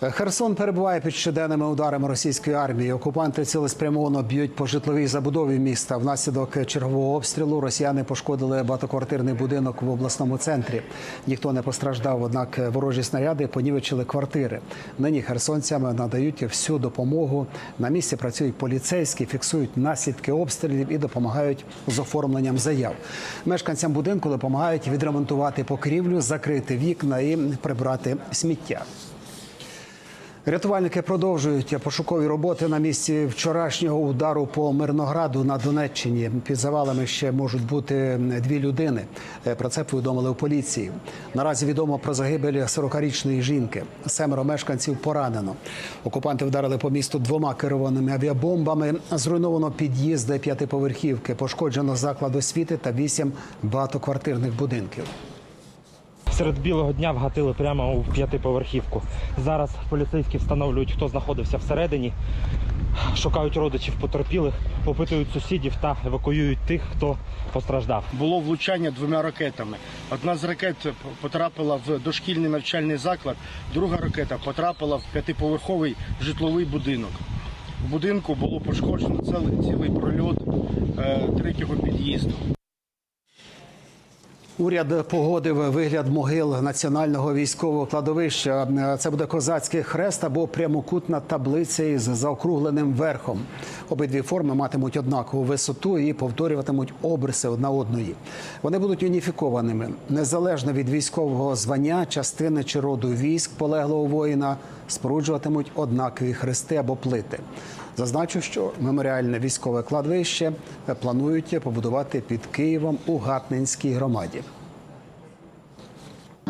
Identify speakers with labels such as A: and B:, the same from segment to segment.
A: Херсон перебуває під щоденними ударами російської армії. Окупанти цілеспрямовано б'ють по житловій забудові міста. Внаслідок чергового обстрілу росіяни пошкодили багатоквартирний будинок в обласному центрі. Ніхто не постраждав, однак ворожі снаряди понівечили квартири. Нині херсонцям надають всю допомогу. На місці працюють поліцейські, фіксують наслідки обстрілів і допомагають з оформленням заяв. Мешканцям будинку допомагають відремонтувати покрівлю, закрити вікна і прибрати сміття. Рятувальники продовжують пошукові роботи на місці вчорашнього удару по Мирнограду на Донеччині. Під завалами ще можуть бути дві людини. Про це повідомили у поліції. Наразі відомо про загибель 40-річної жінки. Семеро мешканців поранено. Окупанти вдарили по місту двома керованими авіабомбами. Зруйновано під'їзди п'ятиповерхівки, пошкоджено заклад освіти та вісім багатоквартирних будинків.
B: Серед білого дня вгатили прямо у п'ятиповерхівку. Зараз поліцейські встановлюють, хто знаходився всередині, шукають родичів потерпілих, опитують сусідів та евакуюють тих, хто постраждав.
C: було влучання двома ракетами. Одна з ракет потрапила в дошкільний навчальний заклад, друга ракета потрапила в п'ятиповерховий житловий будинок. В будинку було пошкоджено цілий, цілий прольот е, третього під'їзду.
A: Уряд погодив вигляд могил національного військового кладовища. Це буде козацький хрест або прямокутна таблиця із заокругленим верхом. Обидві форми матимуть однакову висоту і повторюватимуть обриси одна одної. Вони будуть уніфікованими незалежно від військового звання, частини чи роду військ полеглого воїна споруджуватимуть однакові хрести або плити. Зазначу, що меморіальне військове кладовище планують побудувати під Києвом у Гатнинській громаді.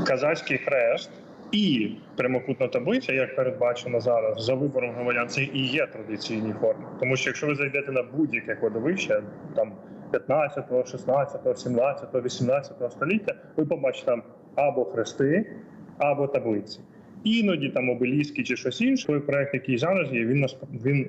D: казацький хрест і прямокутна таблиця, як передбачено зараз, за вибором громадян, це і є традиційні форми. Тому що якщо ви зайдете на будь-яке кладовище, там 15, 16, 17, 18 століття, ви побачите там або хрести, або таблиці. Іноді там обеліски чи щось інше. Той проект, який зараз є, він нас він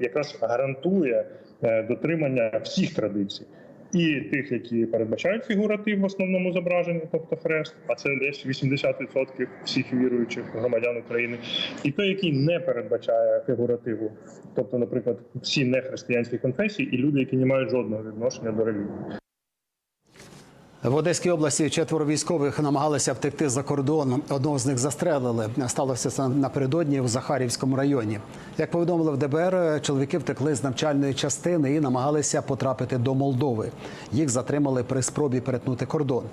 D: якраз гарантує е, дотримання всіх традицій. І тих, які передбачають фігуратив в основному зображенні, тобто хрест, а це десь 80% всіх віруючих громадян України, і той, який не передбачає фігуративу, тобто, наприклад, всі нехристиянські конфесії і люди, які не мають жодного відношення до релігії.
A: В Одеській області четверо військових намагалися втекти за кордон. Одного з них застрелили. Сталося це напередодні в Захарівському районі. Як повідомили в ДБР, чоловіки втекли з навчальної частини і намагалися потрапити до Молдови. Їх затримали при спробі перетнути кордон.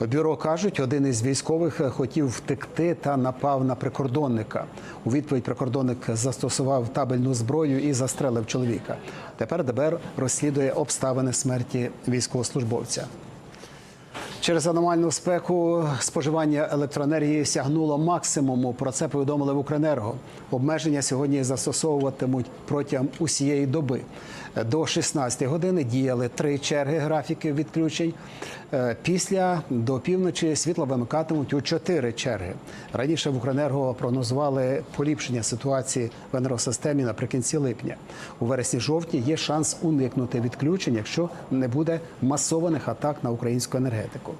A: У бюро кажуть, один із військових хотів втекти та напав на прикордонника. У відповідь прикордонник застосував табельну зброю і застрелив чоловіка. Тепер ДБР розслідує обставини смерті військовослужбовця. Через аномальну спеку споживання електроенергії сягнуло максимуму. Про це повідомили в Укренерго. Обмеження сьогодні застосовуватимуть протягом усієї доби. До 16 години діяли три черги графіків відключень. Е, Після до півночі світло вимикатимуть у чотири черги. Раніше в Укренерго прогнозували поліпшення ситуації в енергосистемі наприкінці липня. У вересні-жовтні є шанс уникнути відключень, якщо не буде масованих атак на українську енергетику.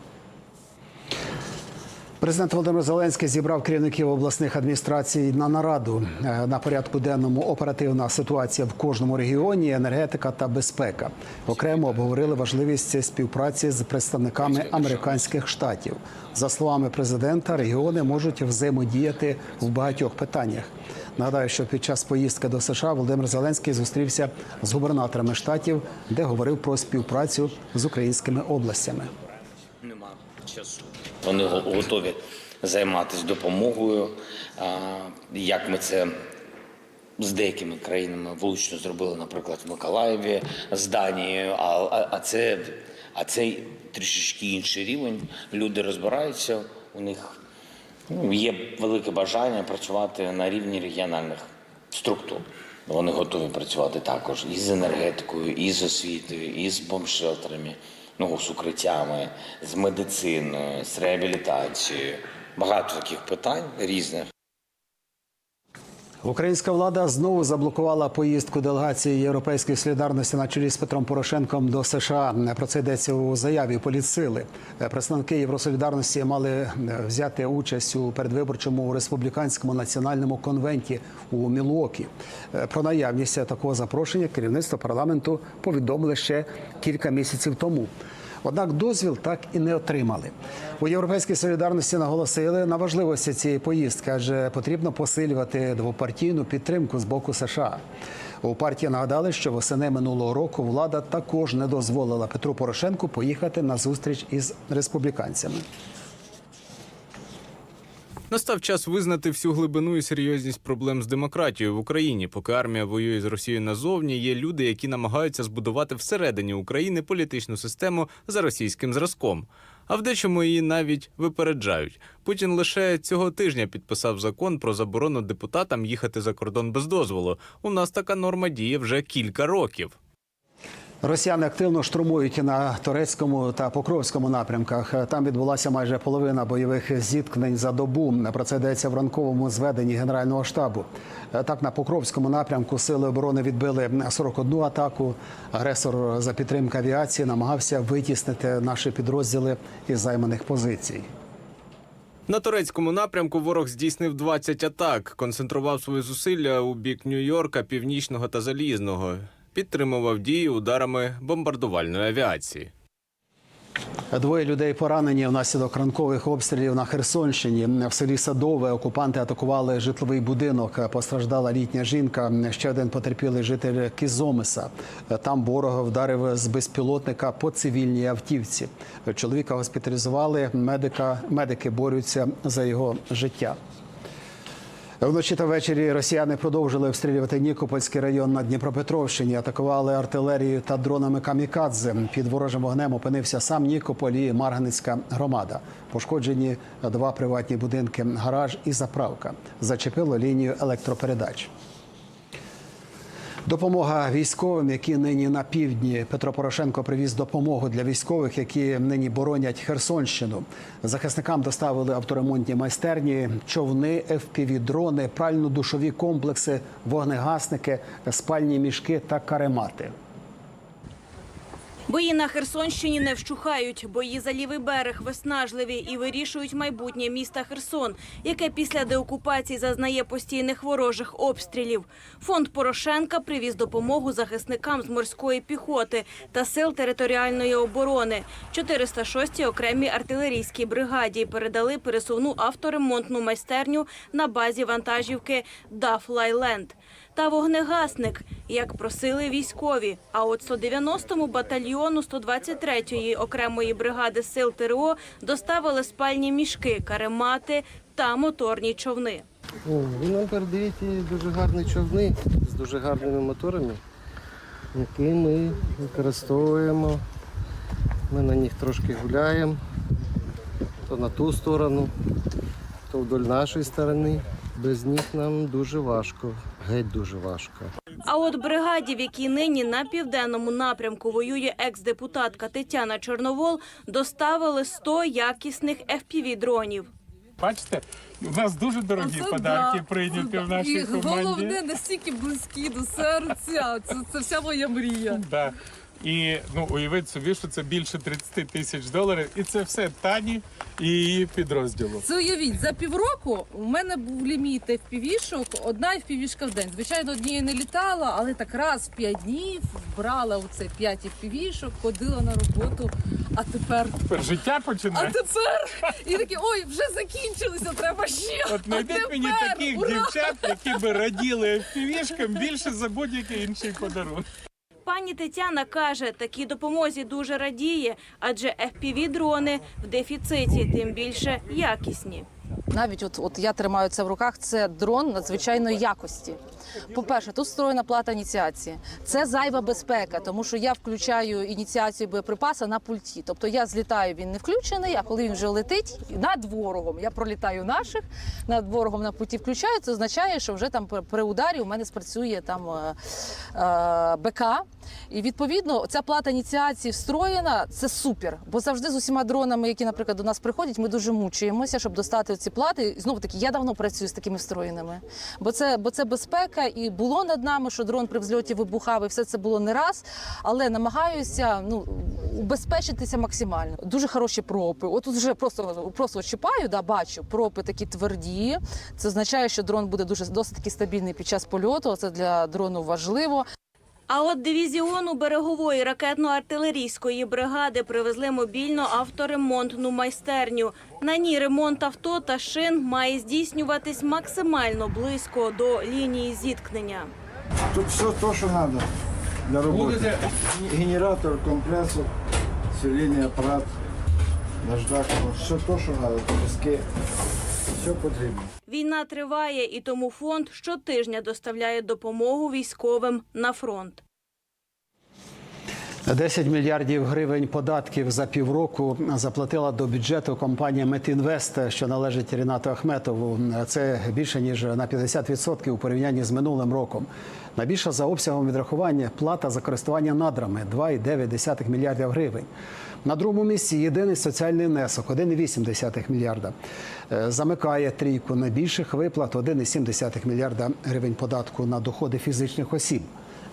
A: Президент Володимир Зеленський зібрав керівників обласних адміністрацій на нараду. Е, На порядку денному оперативна ситуація в кожному регіоні, енергетика та безпека. Окремо обговорили важливість співпраці з представниками американських штатів. За словами президента, регіони можуть взаємодіяти в багатьох питаннях. Нагадаю, що під час поїздки до США Володимир Зеленський зустрівся з губернаторами штатів, де говорив про співпрацю з українськими областями.
E: Нема часу. Вони готові займатися допомогою. Як ми це з деякими країнами влучно зробили, наприклад, в Миколаєві з Данією. А, а, це а це трішечки інший рівень. Люди розбираються. У них ну, є велике бажання працювати на рівні регіональних структур. Вони готові працювати також і з енергетикою, і з освітою, і з бомбшелтерами, ну, з укриттями, з медициною, з реабілітацією. Багато таких питань різних.
A: Українська влада знову заблокувала поїздку делегації Європейської солідарності на чолі з Петром Порошенком до США. Про це йдеться у заяві політсили. Представники Євросолідарності мали взяти участь у передвиборчому республіканському національному конвенті у Мілуокі. Про наявність такого запрошення керівництво парламенту повідомили ще кілька місяців тому. Однак дозвіл так і не отримали. У європейській солідарності наголосили на важливості цієї поїздки, адже потрібно посилювати двопартійну підтримку з боку США. У партії нагадали, що восени минулого року влада також не дозволила Петру Порошенку поїхати на зустріч із республіканцями.
F: Настав час визнати всю глибину і серйозність проблем з демократією в Україні. Поки армія воює з Росією назовні, є люди, які намагаються збудувати всередині України політичну систему за російським зразком. А в дечому її навіть випереджають. Путін лише цього тижня підписав закон про заборону депутатам їхати за кордон без дозволу. У нас така норма діє вже кілька років.
A: Росіяни активно штурмують на турецькому та покровському напрямках. Там відбулася майже половина бойових зіткнень за добу. Про це йдеться в ранковому зведенні Генерального штабу. Так, на покровському напрямку сили оборони відбили 41 атаку. Агресор за підтримки авіації намагався витіснити наші підрозділи із займаних позицій.
F: На турецькому напрямку ворог здійснив 20 атак, концентрував свої зусилля у бік Нью-Йорка, Північного та Залізного. Підтримував дії ударами бомбардувальної авіації.
A: Двоє людей поранені внаслідок ранкових обстрілів на Херсонщині. В селі Садове окупанти атакували житловий будинок. Постраждала літня жінка. Ще один потерпілий житель Кізомиса. Там ворог вдарив з безпілотника по цивільній автівці. Чоловіка госпіталізували. Медика медики борються за його життя. Вночі та ввечері росіяни продовжили обстрілювати Нікопольський район на Дніпропетровщині. Атакували артилерією та дронами камікадзе. Під ворожим вогнем опинився сам Нікополь і Марганицька громада. Пошкоджені два приватні будинки, гараж і заправка. Зачепило лінію електропередач. Допомога військовим, які нині на півдні. Петро Порошенко привіз допомогу для військових, які нині боронять Херсонщину. Захисникам доставили авторемонтні майстерні, човни, fpv дрони прально-душові комплекси, вогнегасники, спальні мішки та каремати.
G: Бої на Херсонщині не вщухають. Бої за лівий берег виснажливі і вирішують майбутнє міста Херсон, яке після деокупації зазнає постійних ворожих обстрілів. Фонд Порошенка привіз допомогу захисникам з морської піхоти та сил територіальної оборони. 406-й окремій артилерійській бригаді передали пересувну авторемонтну майстерню на базі вантажівки «Даф Лайленд» та вогнегасник, як просили військові. А от 190-му батальйону 123-ї окремої бригади сил ТРО доставили спальні мішки, каремати та моторні човни.
H: О, ви нам передаєте дуже гарні човни з дуже гарними моторами, які ми використовуємо. Ми на них трошки гуляємо, то на ту сторону, то вдоль нашої сторони. Без них нам дуже важко, геть дуже важко.
G: А от бригаді, в якій нині на південному напрямку воює екс-депутатка Тетяна Чорновол, доставили 100 якісних FPV-дронів.
I: Бачите, у нас дуже дорогі
J: Оце
I: подарки
J: да,
I: прийняті
J: це
I: в
J: да.
I: нашій
J: І
I: команді.
J: головне настільки близькі до серця. Це, це вся моя мрія.
I: Да. І ну уявіть собі, що це більше 30 тисяч доларів, і це все Тані і її підрозділу.
J: Це уявіть, за півроку у мене був ліміт FPV-шок, одна FPV-шка в день. Звичайно, однією не літала, але так раз в 5 днів брала оце 5 FPV-шок, ходила на роботу. А тепер,
I: Тепер життя
J: а
I: починається.
J: тепер і такі, ой, вже закінчилися, треба ще.
I: От
J: а
I: знайдіть мені таких
J: ура!
I: дівчат, які би раділи впівішкам більше за будь-який інший подарунок.
G: Пані Тетяна каже, такій допомозі дуже радіє, адже FPV-дрони в дефіциті, тим більше якісні.
K: Навіть от, от я тримаю це в руках. Це дрон надзвичайної якості. По-перше, тут встроєна плата ініціації. Це зайва безпека, тому що я включаю ініціацію боєприпаса на пульті. Тобто я злітаю, він не включений. А коли він вже летить над ворогом, я пролітаю наших над ворогом на пульті включаю. Це означає, що вже там при- при ударі у мене спрацює там е, е, БК. І відповідно ця плата ініціації встроєна. Це супер. Бо завжди з усіма дронами, які, наприклад, до нас приходять, ми дуже мучуємося, щоб достати ці зарплати. І знову таки, я давно працюю з такими встроєними, бо це, бо це безпека, і було над нами, що дрон при взльоті вибухав, і все це було не раз. Але намагаюся ну убезпечитися максимально. Дуже хороші пропи. От тут вже просто просто чіпаю, да, бачу пропи такі тверді. Це означає, що дрон буде дуже досить стабільний під час польоту. Це для дрону важливо.
G: А от дивізіону берегової ракетно-артилерійської бригади привезли мобільну авторемонтну майстерню. На ній ремонт авто та шин має здійснюватись максимально близько до лінії зіткнення.
L: Тут все то, що треба для роботи. Генератор, компресор, сверлильний апарат, наждак, ну, все то, що треба, піски, все потрібно.
G: Війна триває, і тому фонд щотижня доставляє допомогу військовим на фронт.
A: 10 мільярдів гривень податків за півроку заплатила до бюджету компанія Метінвест, що належить Рінату Ахметову. Це більше ніж на 50% у порівнянні з минулим роком. Найбільша за обсягом відрахування плата за користування надрами 2,9 мільярдів гривень. На другому місці єдиний соціальний внесок 1,8 мільярда. Е, Замикає трійку найбільших виплат 1,7 мільярда гривень податку на доходи фізичних осіб.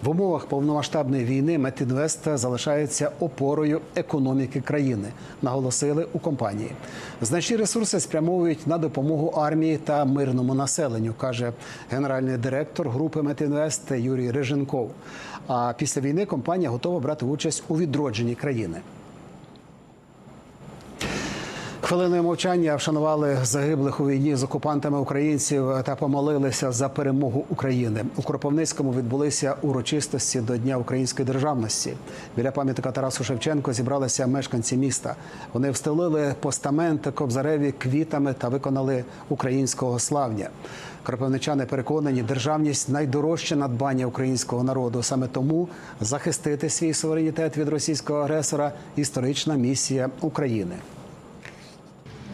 A: В умовах повномасштабної війни Метінвест залишається опорою економіки країни, наголосили у компанії. Значні ресурси спрямовують на допомогу армії та мирному населенню, каже генеральний директор групи Метінвест Юрій Риженков. А після війни компанія готова брати участь у відродженні країни. Хвилиною мовчання вшанували загиблих у війні з окупантами українців та помолилися за перемогу України. У Кропивницькому відбулися урочистості до Дня української державності. Біля пам'ятника Тарасу Шевченко зібралися мешканці міста. Вони встелили постаменти Кобзареві квітами та виконали українського славня. Кропивничани переконані, державність найдорожче надбання українського народу. Саме тому захистити свій суверенітет від російського агресора історична місія України.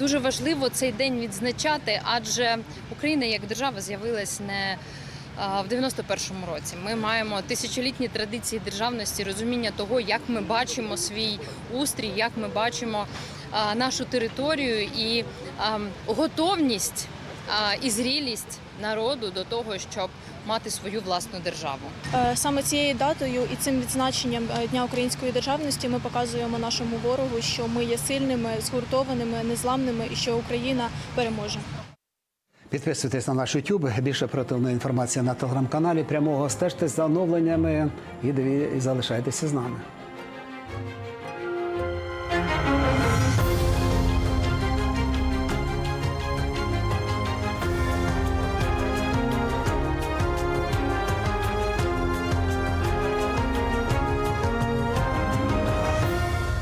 M: Дуже важливо цей день відзначати, адже Україна як держава з'явилась не в 91-му році. Ми маємо тисячолітні традиції державності, розуміння того, як ми бачимо свій устрій, як ми бачимо нашу територію і готовність і зрілість народу до того, щоб мати свою власну державу.
N: Е, Саме цією датою і цим відзначенням е, Дня української державності ми показуємо нашому ворогу, що ми є сильними, згуртованими, незламними і що Україна переможе.
A: Підписуйтесь на наш YouTube. Більше противної інформації на телеграм-каналі. Прямого стежте за оновленнями і диві- і залишайтеся з нами.